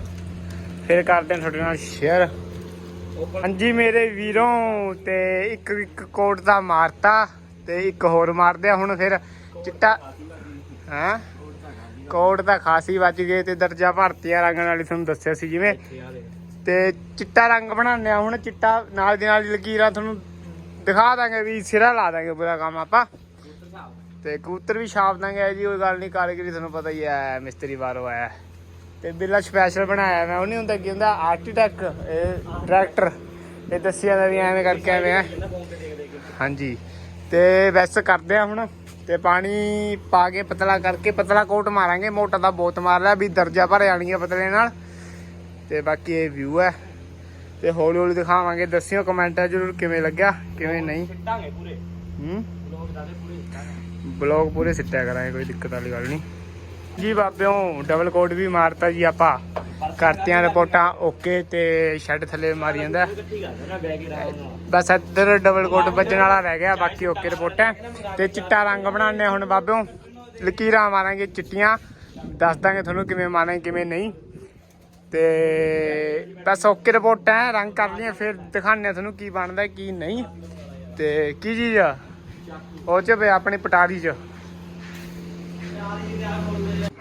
Speaker 1: ਫਿਰ ਕਰਦੇ ਹਾਂ ਤੁਹਾਡੇ ਨਾਲ ਸ਼ੇਅਰ ਹਾਂਜੀ ਮੇਰੇ ਵੀਰੋਂ, ਤੇ ਇੱਕ ਇੱਕ ਕੋਟ ਦਾ ਮਾਰਤਾ ਤੇ ਇੱਕ ਹੋਰ ਮਾਰਦੇ ਆ ਹੁਣ ਫਿਰ। ਚਿੱਟਾ, ਹਾਂ? ਕੋਟ ਤਾਂ ਖਾਸੀ ਵੱਜ ਗਏ ਤੇ ਦਰਜਾ ਭਰਤੀਆਂ ਰੰਗਣ ਵਾਲੀ ਤੁਹਾਨੂੰ ਦੱਸਿਆ ਸੀ ਜਿਵੇਂ। ਤੇ ਚਿੱਟਾ ਰੰਗ ਬਣਾਉਂਦੇ ਆ ਹੁਣ ਚਿੱਟਾ ਨਾਲ ਦੀ ਨਾਲ ਲਕੀਰਾਂ ਤੁਹਾਨੂੰ ਦਿਖਾ ਦਾਂਗੇ ਵੀ ਸਿਰਾ ਲਾ ਦਾਂਗੇ ਪੂਰਾ ਕੰਮ ਆਪਾਂ। ਤੇ ਕਬੂਤਰ ਵੀ ਛਾਪ ਦਾਂਗੇ ਜੀ ਕੋਈ ਗੱਲ ਨਹੀਂ ਕਾਰੀਗਰੀ ਤੁਹਾਨੂੰ ਪਤਾ ਹੀ ਹੈ ਮਿਸਤਰੀ ਬਾਹਰੋਂ ਆਇਆ। ਤੇ ਬਿੱਲਾ ਸਪੈਸ਼ਲ ਬਣਾਇਆ ਮੈਂ ਉਹ ਨਹੀਂ ਹੁੰਦਾ ਕੀ ਹੁੰਦਾ ਆਰਕੀਟੈਕ ਇਹ ਡਾਇਰੈਕਟਰ ਇਹ ਦੱਸਿਆ ਦਾ ਵੀ ਐਵੇਂ ਕਰਕੇ ਐਵੇਂ ਹਾਂਜੀ ਤੇ ਵੈਸ ਕਰਦੇ ਆ ਹੁਣ। ਤੇ ਪਾਣੀ ਪਾ ਕੇ ਪਤਲਾ ਕਰਕੇ ਪਤਲਾ ਕੋਟ ਮਾਰਾਂਗੇ। ਮੋਟਾ ਦਾ ਬਹੁਤ ਮਾਰ ਲਿਆ ਵੀ ਦਰਜਾ ਭਰ ਜਾਣਗੀਆਂ ਪਤਲੇ ਨਾਲ। ਤੇ ਬਾਕੀ ਇਹ ਵਿਊ ਹੈ। ਤੇ ਹੌਲੀ ਹੌਲੀ ਦਿਖਾਵਾਂਗੇ। ਦੱਸਿਓ ਕਮੈਂਟਾਂ ਜ਼ਰੂਰ ਕਿਵੇਂ ਲੱਗਿਆ ਕਿਵੇਂ ਨਹੀਂ।
Speaker 2: ਸਿੱਟਾਂਗੇ ਪੂਰੇ।
Speaker 1: ਹੂੰ?
Speaker 2: ਲੋਕ ਦਾਦੇ ਪੂਰੇ ਸਿੱਟਾਂਗੇ।
Speaker 1: ਬਲੌਗ ਪੂਰੇ ਸਿੱਟਿਆ ਕਰਾਂਗੇ ਕੋਈ ਦਿੱਕਤ ਵਾਲੀ ਗੱਲ ਨਹੀਂ। ਜੀ ਬਾਬਿਓ ਡਬਲ ਕੋਡ ਵੀ ਮਾਰਤਾ ਜੀ ਆਪਾਂ। ਕਰਤੀਆਂ ਰਿਪੋਰਟਾਂ ਓਕੇ ਤੇ ਸ਼ੈੱਡ ਥੱਲੇ ਮਾਰੀ ਜਾਂਦਾ। ਬਸ ਇੱਧਰ ਡਬਲ ਕੋਟ ਵੱਜਣ ਵਾਲਾ ਰਹਿ ਗਿਆ, ਬਾਕੀ ਓਕੇ ਰਿਪੋਰਟ ਹੈ। ਤੇ ਚਿੱਟਾ ਰੰਗ ਬਣਾਉਂਦੇ ਹੁਣ ਬਾਬਿਓ। ਲਕੀਰਾਂ ਮਾਰਾਂਗੇ ਚਿੱਟੀਆਂ, ਦੱਸ ਦਾਂਗੇ ਤੁਹਾਨੂੰ ਕਿਵੇਂ ਮਾਰਾਂਗੇ, ਕਿਵੇਂ ਨਹੀਂ। ਤੇ ਬਸ ਓਕੇ ਰਿਪੋਰਟ ਹੈ, ਰੰਗ ਕਰ ਲਈਏ, ਫਿਰ ਦਿਖਾਉਂਦੇ ਹਾਂ ਤੁਹਾਨੂੰ ਕੀ ਬਣਦਾ, ਕੀ ਨਹੀਂ। ਤੇ ਕੀ ਚੀਜ਼ ਆ? ਉਹ ਚ ਪਿਆ ਆਪਣੀ ਪਟਾਰੀ ਚ।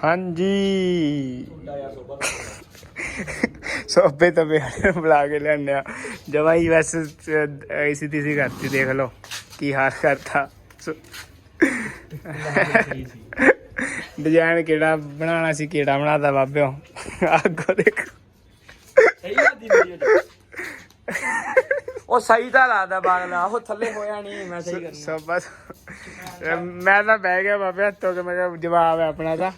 Speaker 1: ਹਾਂਜੀ। ਸੋਪੇ ਤਾਂ ਬਿਹਾਰ ਬੁਲਾ ਕੇ ਲਿਆਂਦੇ ਆ। ਜਵਾਈ ਵੈਸੇ ਐਸੀ ਤੀਸੀ ਕਰਤੀ ਦੇਖ ਲਓ ਕੀ ਹਾਲ ਕਰਤਾ। ਡਿਜ਼ਾਈਨ ਕਿਹੜਾ ਬਣਾਉਣਾ ਸੀ ਕਿਹੜਾ ਬਣਾਤਾ ਬਾਬਿਓ? ਆਗੋ ਦੇਖ।
Speaker 2: ਸਹੀ ਲੱਗਦੀ ਵੀਡੀਓ ਉਹ ਸਹੀ ਤਾਂ ਲੱਗਦਾ ਬਾਗਲਾ ਉਹ ਥੱਲੇ ਹੋਇਆ ਨਹੀਂ ਮੈਂ ਸਹੀ ਕਰਨੀ।
Speaker 1: ਸੋ ਬਸ। ਮੈਂ ਤਾਂ ਬਹਿ ਗਿਆ ਬਾਬੇ ਹੱਥੋਂ ਕਿ ਮੈਂ ਕਿਹਾ ਜਵਾਬ ਹੈ ਆਪਣਾ ਤਾਂ।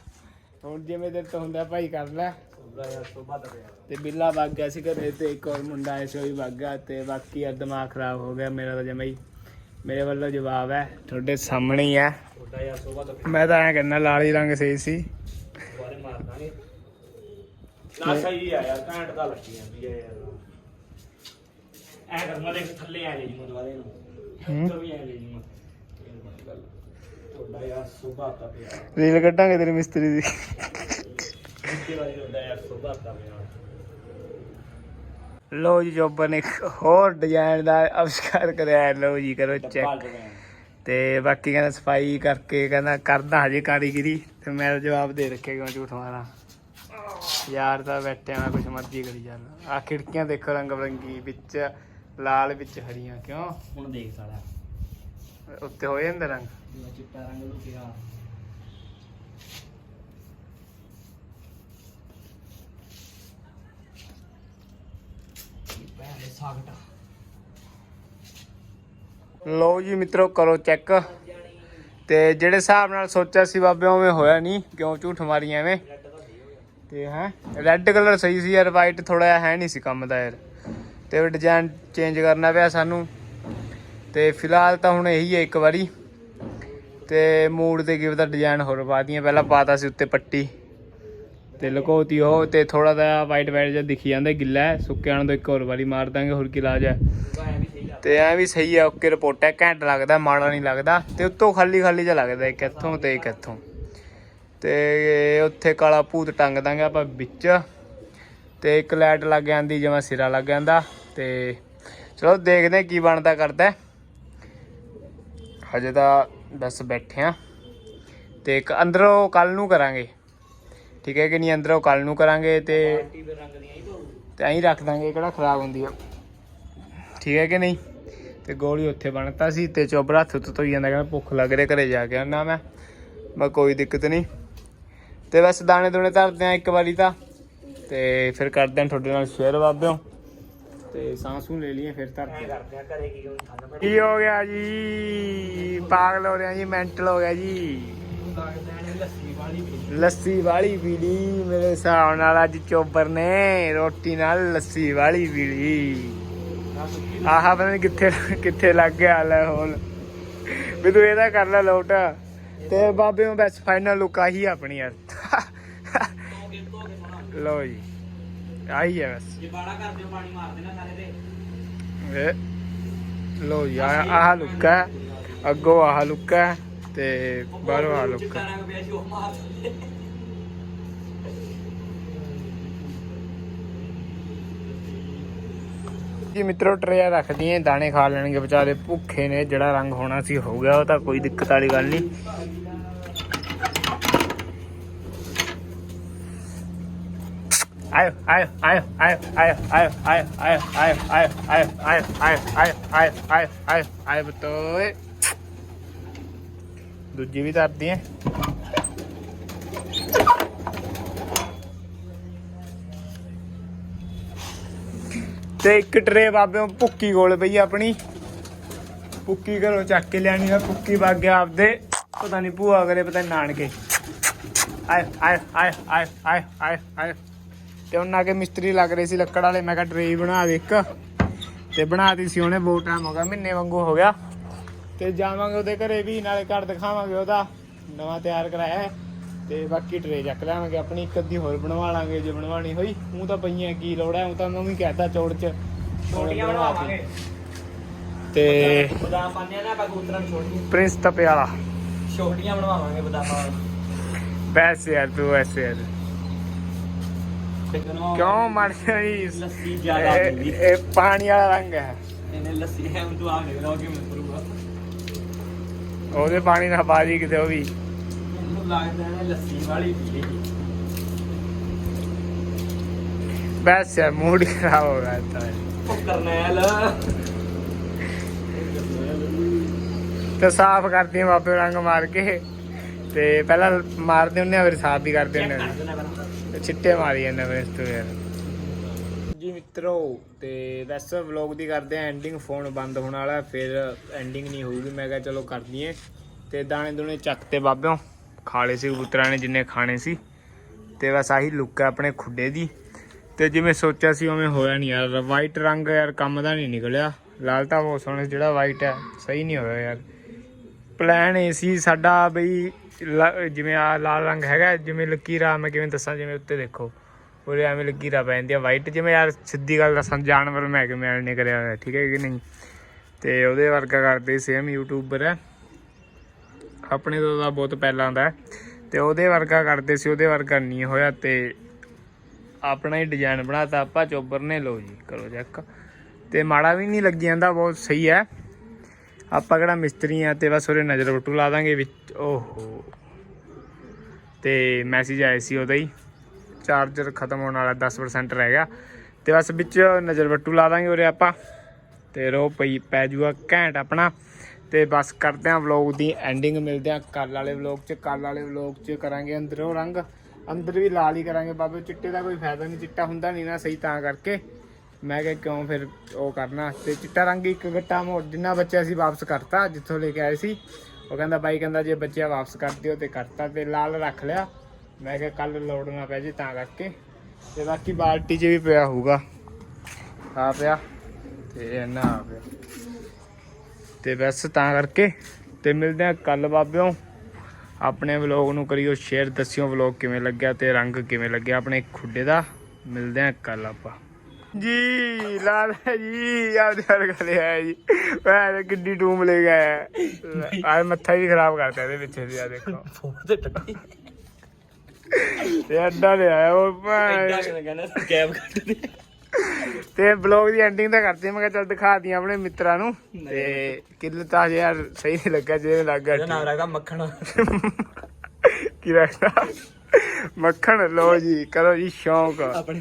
Speaker 1: ਹੁਣ ਜਿਵੇਂ ਤੋਂ ਹੁੰਦਾ ਭਾਈ ਕਰ ਲੈ।
Speaker 2: ਸੋਭਾ ਸੋਭਾ ਤਾਂ
Speaker 1: ਤੇ ਬਿੱਲਾ ਵਗ ਗਿਆ ਸੀ ਘਰੇ ਤੇ ਇੱਕ ਹੋਰ ਮੁੰਡਾ ਆਇਆ ਸੀ ਉਹ ਵੀ ਵਗ ਗਿਆ ਤੇ ਬਾਕੀ ਆ ਦਿਮਾਗ ਖਰਾਬ ਹੋ ਗਿਆ ਮੇਰਾ ਤਾਂ ਜਮਾ ਹੀ। ਮੇਰੇ ਵੱਲੋਂ ਜਵਾਬ ਹੈ ਤੁਹਾਡੇ ਸਾਹਮਣੇ ਹੀ ਹੈ।
Speaker 2: ਯਾਰ ਤਾਂ
Speaker 1: ਮੈਂ ਤਾਂ ਐਂ ਕਹਿੰਦਾ ਲਾਲੀ ਰੰਗ ਸਹੀ ਸੀ।
Speaker 2: ਨਾ। ਸਹੀ ਆ ਯਾਰ ਘੈਂਟ ਤਾਂ ਲੱਗੀ ਜਾਂਦੀ ਹੈ ਯਾਰ। ਐ ਕਰਨਾ ਦੇਖ ਥੱਲੇ ਆ ਜੀ ਦੁਬਾਰੇ ਨੂੰ।
Speaker 1: ਹੂੰ।
Speaker 2: ਇੱਧਰ ਵੀ ਆ ਜੀ ਛੋਟਾ ਯਾਰ ਸੋਭਾ ਤਾਂ ਪਿਆ।
Speaker 1: ਰੀਲ ਕੱਢਾਂਗੇ ਤੇਰੇ ਮਿਸਤਰੀ ਦੀ।
Speaker 2: ਵਾਰੀ ਹੁੰਦਾ ਪਿਆ
Speaker 1: ਲੋ ਜੀ ਜੋਬਰ ਨੇ ਇੱਕ ਹੋਰ ਡਿਜ਼ਾਈਨ ਦਾ ਅਵਿਸ਼ਕਾਰ ਕਰਿਆ। ਲਓ ਜੀ ਕਰੋ ਚੈੱਕ ਤੇ ਬਾਕੀ ਕਹਿੰਦਾ ਸਫ਼ਾਈ ਕਰਕੇ ਕਹਿੰਦਾ ਕਰਦਾ ਹਜੇ ਕਾਰੀਗਰੀ ਤੇ ਮੈਂ ਜਵਾਬ ਦੇ ਰੱਖਿਆ ਕਿਉਂ ਝੂਠ ਮਾਰਾਂ। ਯਾਰ ਤਾਂ ਬੈਠਿਆ ਮੈਂ ਕੁਛ ਮਰਜ਼ੀ ਕਰੀ ਜਾਂਦਾ ਆ ਖਿੜਕੀਆਂ ਦੇਖੋ ਰੰਗ ਬਰੰਗੀ ਵਿੱਚ ਲਾਲ ਵਿੱਚ ਹਰੀਆਂ ਕਿਉਂ?
Speaker 2: ਹੁਣ ਦੇਖ ਸਾਲਾ
Speaker 1: ਉੱਤੇ ਹੋ ਜਾਂਦੇ ਰੰਗ?
Speaker 2: ਚਿੱਟਾ ਰੰਗ ਲੁਕਿਆ। ਪਹਿਲੇ ਸਾਗਟਾ।
Speaker 1: ਲਓ ਜੀ ਮਿੱਤਰੋ, ਕਰੋ ਚੈੱਕ। ਤੇ ਜਿਹੜੇ ਹਿਸਾਬ ਨਾਲ ਸੋਚਿਆ ਸੀ ਬਾਬੇ, ਉਵੇਂ ਹੋਇਆ ਨਹੀਂ ਕਿਉਂ ਝੂਠ ਮਾਰੀ ਐਵੇਂ? ਤੇ ਹੈ? ਰੈੱਡ ਕਲਰ ਸਹੀ ਸੀ ਯਾਰ ਵਾਈਟ ਥੋੜਾ ਜਿਹਾ ਹੈ ਨਹੀਂ ਸੀ ਕੰਮ ਦਾ ਯਾਰ। ਤੇ ਉਹ ਡਿਜ਼ਾਈਨ ਚੇਂਜ ਕਰਨਾ ਪਿਆ ਸਾਨੂੰ। ਤੇ ਫਿਲਹਾਲ ਤਾਂ ਹੁਣ ਇਹੀ ਹੈ ਇੱਕ ਵਾਰੀ। ਤੇ ਮੂਡ ਤੇ ਗਿਵ ਦਾ ਡਿਜ਼ਾਈਨ ਹੋਰ ਪਾ ਦੀਆਂ ਪਹਿਲਾਂ ਪਾਤਾ ਸੀ ਉੱਤੇ ਪੱਟੀ। ਤੇ ਲਕੋਤੀ ਉਹ ਤੇ ਥੋੜਾ ਜਿਹਾ ਵਾਈਟ ਵਾਈਟ ਜਿਹਾ ਦਿਖੀ ਜਾਂਦਾ ਗਿੱਲਾ ਹੈ। ਸੁੱਕੇ ਆਣ ਤੋਂ ਇੱਕ ਹੋਰ ਵਾਰੀ ਮਾਰ ਦਾਂਗੇ, ਹੋਰ ਕੀ ਇਲਾਜ ਹੈ।
Speaker 2: ਐ ਵੀ
Speaker 1: ਤੇ ਐ ਵੀ ਸਹੀ ਹੈ, ਓਕੇ ਰਿਪੋਰਟ ਹੈ, ਘੈਂਟ ਲੱਗਦਾ, ਮਾੜਾ ਨਹੀਂ ਲੱਗਦਾ। ਤੇ ਉੱਤੋਂ ਖਾਲੀ ਖਾਲੀ ਜਿਹਾ ਲੱਗਦਾ ਇੱਕ, ਇੱਥੋਂ ਤੇ ਇੱਕ ਇੱਥੋਂ। ਤੇ ਉੱਥੇ ਕਾਲਾ ਭੂਤ ਟੰਗ ਦਾਂਗੇ ਆਪਾਂ ਵਿੱਚ। ਤੇ ਇੱਕ ਲਾਈਟ ਲੱਗ ਜਾਂਦੀ, ਜਿਵੇਂ ਸਿਰਾ ਲੱਗ ਜਾਂਦਾ। ਤੇ ਚਲੋ ਦੇਖਦੇ ਕੀ ਬਣਦਾ ਕਰਦਾ ਹਜੇ ਤਾਂ ਬਸ ਬੈਠੇ ਆ ਤੇ ਇੱਕ ਅੰਦਰੋਂ ਕੱਲ ਨੂੰ ਕਰਾਂਗੇ। ਠੀਕ ਹੈ ਕਿ ਨਹੀਂ? ਅੰਦਰੋਂ ਕੱਲ ਨੂੰ ਕਰਾਂਗੇ ਤੇ ਤੇ ਐਂ ਰੱਖ ਦਾਂਗੇ ਕਿਹੜਾ ਖਰਾਬ ਹੁੰਦੀ ਆ। ਠੀਕ ਹੈ ਕਿ ਨਹੀਂ? ਤੇ ਗੋਲੀ ਉੱਥੇ ਬਣਤਾ ਸੀ ਤੇ ਚੋਬਰਾ ਹੱਥ ਉੱਤੇ ਧੋਈ ਜਾਂਦਾ ਕਹਿੰਦਾ ਭੁੱਖ ਲੱਗ ਰਹੀ ਘਰੇ ਜਾ ਕੇ ਆਉਣਾ ਮੈਂ। ਮੈਂ ਕੋਈ ਦਿੱਕਤ ਨਹੀਂ। ਤੇ ਬਸ ਦਾਣੇ ਦੂਣੇ ਧਰਦੇ ਆ ਇੱਕ ਵਾਰੀ ਤਾਂ। ਤੇ ਫਿਰ ਕਰਦੇ ਆ ਤੁਹਾਡੇ ਨਾਲ ਸ਼ੇਅਰ ਬਾਬਿਓ। ਤੇ ਸਾਂਸੂ ਲੈ ਲਈਏ ਫਿਰ ਧਰ
Speaker 2: ਐ
Speaker 1: ਕੇ
Speaker 2: ਕਰਦੇ ਆ ਘਰੇ ਕੀ ਹੁਣ
Speaker 1: ਕੀ ਹੋ ਗਿਆ ਜੀ? ਪਾਗਲ ਹੋ ਰਿਹਾ ਜੀ ਮੈਂਟਲ ਹੋ ਗਿਆ ਜੀ।
Speaker 2: ਲੱਗਦਾ ਨੇ ਲੱਸੀ ਵਾਲੀ ਪੀ
Speaker 1: ਲੱਸੀ ਵਾਲੀ ਪੀਲੀ, ਮੇਰੇ ਹਿਸਾਬ ਨਾਲ ਅੱਜ ਚੋਬਰ ਨੇ, ਰੋਟੀ ਨਾਲ ਲੱਸੀ ਵਾਲੀ ਪੀਲੀ। ਆਹ, ਪਤਾ ਨੀ ਕਿੱਥੇ ਕਿੱਥੇ ਲੱਗ ਗਿਆ ਲੈ ਹੁਣ। ਵੀ ਤੂੰ ਇਹਦਾ ਕਰ ਲੈ ਲੋਟ। ਤੇ ਬਾਬੇ ਨੂੰ ਬਸ ਫਾਈਨਲ ਲੁੱਕ ਆਹੀ ਆਪਣੀ ਯਾਰ ਲੋ ਜੀ ਆਈ ਹੈ ਬਸ।
Speaker 2: ਜੇ ਬਾੜਾ ਕਰਦੇ ਹੋ ਪਾਣੀ ਮਾਰ ਦੇਣਾ ਸਾਰੇ ਦੇ
Speaker 1: ਲੋ ਜੀ, ਆਹ ਆਹ ਲੁੱਕ ਹੈ। ਅੱਗੋਂ ਆਹ ਲੁੱਕ ਹੈ। ਤੇ ਬਾਹਰੋਂ ਆਹ ਲੁੱਕ ਜੀ ਮਿੱਤਰੋ ਟਰੇਆ ਰੱਖਦੀਆਂ ਦਾਣੇ ਖਾ ਲੈਣਗੇ ਵਿਚਾਰੇ ਭੁੱਖੇ ਨੇ ਜਿਹੜਾ ਰੰਗ ਹੋਣਾ ਸੀ ਹੋ ਗਿਆ ਉਹ ਤਾਂ ਕੋਈ ਦਿੱਕਤ ਵਾਲੀ ਗੱਲ ਨਹੀਂ ਆਇਓ ਆਇਓ ਆਇਓ ਆਇਓ ਆਇਓ ਆਇਓ ਆਇਓ ਆਇਓ ਆਇਓ ਆਇਓ ਆਇਓ ਆਇਓ ਆਇਓ ਆਇਓ ਆਇਓ ਆਇਓ ਆਇਓ ਆਇਓ ਬਤੋਏ ਦੂਜੀ ਵੀ ਧਰਦੀ ਹੈ ਤੇ ਇੱਕ ਟਰੇ ਬਾਬੇ ਭੁੱਕੀ ਕੋਲ ਪਈ ਆਪਣੀ। ਭੁੱਕੀ ਘਰੋਂ ਚੱਕ ਕੇ ਲਿਆਣੀ ਆ, ਭੁੱਕੀ ਵਗ ਗਿਆ ਆਪਦੇ। ਪਤਾ ਨਹੀਂ ਭੂਆ ਕਰੇ, ਪਤਾ ਨੀ ਨਾਨਕੇ। ਆਏ ਆਏ ਆਏ ਆਏ ਆਏ ਆਏ ਆਏ। ਤੇ ਉਹਨਾਂ ਕੇ ਮਿਸਤਰੀ ਲੱਗ ਰਹੇ ਸੀ ਲੱਕੜ ਵਾਲੇ, ਮੈਂ ਕਿਹਾ ਟਰੇ ਬਣਾ ਦੇ ਇੱਕ। ਤੇ ਬਣਾਤੀ ਸੀ ਉਹਨੇ, ਬਹੁਤ ਟਾਈਮ ਹੋ ਗਿਆ, ਮਹੀਨੇ ਵਾਂਗੂ ਹੋ ਗਿਆ। ਤੇ ਜਾਵਾਂਗੇ ਉਹਦੇ ਘਰੇ ਵੀ ਨਾਲੇ ਘਰ ਦਿਖਾਵਾਂਗੇ ਉਹਦਾ। ਨਵਾਂ ਤਿਆਰ ਕਰਾਇਆ ਹੈ। ਤੇ ਬਾਕੀ ਟਰੇ ਚੱਕ ਲਿਆਵਾਂਗੇ ਆਪਣੀ ਇੱਕ ਅੱਧੀ ਹੋਰ ਬਣਵਾ ਲਾਂਗੇ ਜੇ ਬਣਵਾਣੀ ਹੋਈ। ਉਹ ਤਾਂ ਪਈਆਂ ਕੀ ਲੋੜ ਹੈ? ਉਹ ਤਾਂ ਮੈਂ ਵੀ ਕਹਿਤਾ ਚੌੜ ਚ।
Speaker 2: ਛੋਟੀਆਂ ਬਣਾਵਾਂਗੇ
Speaker 1: ਤੇ
Speaker 2: ਬਦਾਮ ਪਾਣੇ ਨਾ ਕਬੂਤਰਾਂ ਨੂੰ ਛੋਟੀਆਂ।
Speaker 1: ਪ੍ਰਿੰਸ ਤਪਿਆਲਾ।
Speaker 2: ਛੋਟੀਆਂ ਬਣਵਾਵਾਂਗੇ ਬਦਾਮਾਂ
Speaker 1: ਬੈਸ ਯਾਰ ਤੂੰ ਐਸੇ ਯਾਰ ਕਿਉਂ ਮਰ ਗਈ
Speaker 2: ਲੱਸੀ ਜ਼ਿਆਦਾ
Speaker 1: ਇਹ ਪਾਣੀ ਵਾਲਾ ਰੰਗ ਹੈ।
Speaker 2: ਇਹਨੇ ਲੱਸੀ ਹੈ ਤੂੰ ਆਪ ਦੇਖ ਲਓ ਕਿ
Speaker 1: ਉਹਦੇ ਪਾਣੀ ਨਾਲ ਬਾਜੀ ਕਿਤੇ ਉਹ ਵੀ।
Speaker 2: ਮੈਨੂੰ ਲੱਗਦਾ ਹੈ ਲੱਸੀ ਵਾਲੀ
Speaker 1: ਬੈਸ ਯਾਰ ਮੂਡ ਹੀ ਖਰਾਬ ਹੋ ਗਿਆ ਤਾਂ
Speaker 2: ਉਹ ਕਰਨੈਲ।
Speaker 1: ਤੇ ਸਾਫ਼ ਕਰਦੇ ਆ ਵਾਪੇ ਰੰਗ ਮਾਰ ਕੇ। ਤੇ ਪਹਿਲਾਂ ਮਾਰਦੇ ਹੁੰਨੇ ਆ ਫਿਰ ਸਾਫ਼ ਵੀ ਕਰਦੇ ਹੁੰਨੇ ਆ। ਛਿੱਟੇ ਮਾਰੀ ਜਾਂਦੇ ਫਿਰ ਇਸ ਤੋਂ ਯਾਰ। ਮਿੱਤਰੋ, ਤੇ ਵੈਸੇ ਵਲੌਗ ਦੀ ਕਰਦੇ ਆ ਐਂਡਿੰਗ ਫੋਨ ਬੰਦ ਹੋਣ ਵਾਲਾ, ਫਿਰ ਐਂਡਿੰਗ ਨਹੀਂ ਹੋਊਗੀ। ਮੈਂ ਕਿਹਾ ਚਲੋ ਕਰ ਦਈਏ ਤੇ ਦਾਣੇ ਦੁਣੇ ਚੱਕ ਤੇ ਬਾਬਿਓ ਖਾ ਲਏ ਸੀ ਕਬੂਤਰਾਂ ਨੇ ਜਿੰਨੇ ਖਾਣੇ ਸੀ। ਤੇ ਬਸ ਆਹੀ ਲੁੱਕ ਹੈ ਆਪਣੇ ਖੁੱਡੇ ਦੀ। ਤੇ ਜਿਵੇਂ ਸੋਚਿਆ ਸੀ, ਉਵੇਂ ਹੋਇਆ ਨਹੀਂ ਯਾਰ। ਵਾਈਟ ਰੰਗ ਯਾਰ ਕੰਮ ਦਾ ਨਹੀਂ ਨਿਕਲਿਆ। ਲਾਲ ਤਾਂ ਬਹੁਤ ਸੋਹਣਾ ਜਿਹੜਾ ਵਾਈਟ ਹੈ ਸਹੀ ਨਹੀਂ ਹੋਇਆ ਯਾਰ। ਪਲਾਨ ਇਹ ਸੀ ਸਾਡਾ ਬਈ ਲ- ਜਿਵੇਂ ਆ ਲਾਲ ਰੰਗ ਹੈਗਾ, ਜਿਵੇਂ ਲਕੀਰਾਂ ਮੈਂ ਕਿਵੇਂ ਦੱਸਾਂ, ਜਿਵੇਂ ਉੱਤੇ ਦੇਖੋ। ਉਰੇ ਐਵੇਂ ਲਕੀਰਾਂ ਪੈ ਆ ਵਾਈਟ ਜਿਵੇਂ ਯਾਰ ਸਿੱਧੀ ਗੱਲ ਦੱਸਾਂ, ਜਾਨਵਰ ਮੈਂ ਕਿਵੇਂ ਐਲ ਨੇ ਕਰਿਆ ਹੋਇਆ, ਠੀਕ ਹੈ ਕਿ ਨਹੀਂ? ਤੇ ਉਹਦੇ ਵਰਗਾ ਕਰਦੇ ਸੇਮ ਯੂਟਿਊਬਰ ਹੈ। ਆਪਣੇ ਤੋਂ ਤਾਂ ਬਹੁਤ ਪਹਿਲਾਂ ਦਾ ਹੈ। ਤੇ ਉਹਦੇ ਵਰਗਾ ਕਰਦੇ ਸੀ, ਉਹਦੇ ਵਰਗਾ ਨਹੀਂ ਹੋਇਆ ਤੇ ਆਪਣਾ ਹੀ ਡਿਜ਼ਾਈਨ ਬਣਾਤਾ ਆਪਾਂ, ਚੋਬਰ ਨੇ। ਲੋ ਜੀ, ਕਰੋ ਚੈੱਕ ਤੇ ਮਾੜਾ ਵੀ ਨਹੀਂ ਲੱਗੀ ਜਾਂਦਾ, ਬਹੁਤ ਸਹੀ ਹੈ। ਆਪਾਂ ਕਿਹੜਾ ਮਿਸਤਰੀ ਆ ਤੇ ਬਸ ਉਹਦੇ ਨਜ਼ਰ ਬਟੂ ਲਾ ਦਾਂਗੇ ਵਿੱਚ। ਓਹੋ। ਤੇ ਮੈਸੇਜ ਆਇਆ ਸੀ ਉਹਦਾ ਹੀ। ਚਾਰਜਰ ਖਤਮ ਹੋਣ ਵਾਲਾ 10% ਰਹਿ ਗਿਆ। ਤੇ ਬਸ ਵਿੱਚ ਨਜ਼ਰ ਵੱਟੂ ਲਾ ਦਾਂਗੇ ਉਰੇ ਆਪਾਂ। ਤੇ ਰੋ ਪਈ, ਪੈ ਜੂਗਾ ਘੈਂਟ ਆਪਣਾ। ਤੇ ਬਸ ਕਰਦੇ ਆਂ ਵਲੌਗ ਦੀ ਐਂਡਿੰਗ ਮਿਲਦੇ ਆਂ ਕੱਲ ਵਾਲੇ ਵਲੌਗ 'ਚ। ਕੱਲ ਵਾਲੇ ਵਲੌਗ 'ਚ ਕਰਾਂਗੇ ਅੰਦਰੋਂ ਰੰਗ। ਅੰਦਰ ਵੀ ਲਾਲ ਹੀ ਕਰਾਂਗੇ ਬਾਬੇ, ਚਿੱਟੇ ਦਾ ਕੋਈ ਫਾਇਦਾ ਨਹੀਂ, ਚਿੱਟਾ ਹੁੰਦਾ ਨਹੀਂ ਨਾ ਸਹੀ ਤਾਂ ਕਰਕੇ। ਮੈਂ ਕਿਹਾ ਕਿਉਂ ਫਿਰ ਉਹ ਕਰਨਾ? ਤੇ ਚਿੱਟਾ ਰੰਗ ਇੱਕ ਗੱਟਾ ਮੋੜ, ਜਿੰਨਾ ਬੱਚਿਆ ਸੀ ਵਾਪਸ ਕਰਤਾ, ਜਿੱਥੋਂ ਲੈ ਕੇ ਆਏ ਸੀ। ਉਹ ਕਹਿੰਦਾ ਬਾਈ ਕਹਿੰਦਾ ਜੇ ਬੱਚਿਆ ਵਾਪਸ ਕਰ ਦਿਓ ਤੇ ਕਰਤਾ ਤੇ ਲਾਲ ਰੱਖ ਲਿਆ। ਮੈਂ ਕਿਹਾ ਕੱਲ ਲੋੜ ਨਾ ਪੈ ਜੇ ਤਾਂ ਕਰਕੇ ਤੇ ਬਾਕੀ ਬਾਲਟੀ 'ਚ ਵੀ ਪਿਆ ਹੋਊਗਾ। ਆ ਪਿਆ ਤੇ ਇਹਨਾਂ ਆ ਪਿਆ। ਤੇ ਬਸ ਤਾਂ ਕਰਕੇ ਤੇ ਮਿਲਦੇ ਆ ਕੱਲ ਬਾਬਿਓ। ਆਪਣੇ ਵਲੌਗ ਨੂੰ ਕਰਿਓ ਸ਼ੇਅਰ ਦੱਸਿਓ ਵਲੌਗ ਕਿਵੇਂ ਲੱਗਿਆ ਤੇ ਰੰਗ ਕਿਵੇਂ ਲੱਗਿਆ ਆਪਣੇ ਖੁੱਡੇ ਦਾ। ਮਿਲਦੇ ਆ ਕੱਲ ਆਪਾਂ। ਜੀ, ਲਾਲ ਹੈ ਜੀ, ਆਪਦੇ ਵਰਗਾ ਲਿਆ ਜੀ। ਮੈਂ ਕਿੱਡੀ ਟੂਮ ਲੈ ਗਿਆ ਆ ਮੱਥਾ ਵੀ ਖਰਾਬ ਕਰਤਾ ਇਹਦੇ ਪਿੱਛੇ ਦੀ ਆ ਦੇਖੋ।
Speaker 2: ਫੋਨ ਤੇ ਟੱਕੀ
Speaker 1: ਤੇ ਅੱਡਾ ਲਿਆ ਉਹ
Speaker 2: ਐਡਾ
Speaker 1: ਮੈਂ
Speaker 2: ਕਿਵੇਂ ਕਹਿੰਦਾ ਕੈਬ ਕੱਟ ਦੇ।
Speaker 1: ਤੇ ਬਲੌਗ ਦੀ ਐਂਡਿੰਗ ਤਾਂ ਕਰਤੀ ਮੈਂ ਕਿਹਾ ਚੱਲ ਦਿਖਾ ਦੀਆਂ ਆਪਣੇ ਮਿੱਤਰਾਂ ਨੂੰ। ਤੇ ਕਿੱਲ ਤਾਂ ਯਾਰ ਸਹੀ ਨਹੀਂ ਲੱਗਾ ਜਿਵੇਂ ਲੱਗ
Speaker 2: ਇਹਦਾ
Speaker 1: ਗਿਆ
Speaker 2: ਨਾਮ ਰੱਖਦਾ ਮੱਖਣ।
Speaker 1: ਕੀ ਰੱਖਦਾ? ਮੱਖਣ ਲੋ ਜੀ ਕਰੋ ਜੀ ਸ਼ੌਂਕ।
Speaker 2: ਆਪਣੇ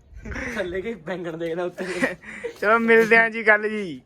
Speaker 2: ਥੱਲੇ ਕੇ ਬੈਂਗਣ ਦੇਖਦਾ ਉੱਤੇ
Speaker 1: ਚਲੋ ਮਿਲਦੇ ਆਂ ਜੀ ਗੱਲ ਜੀ।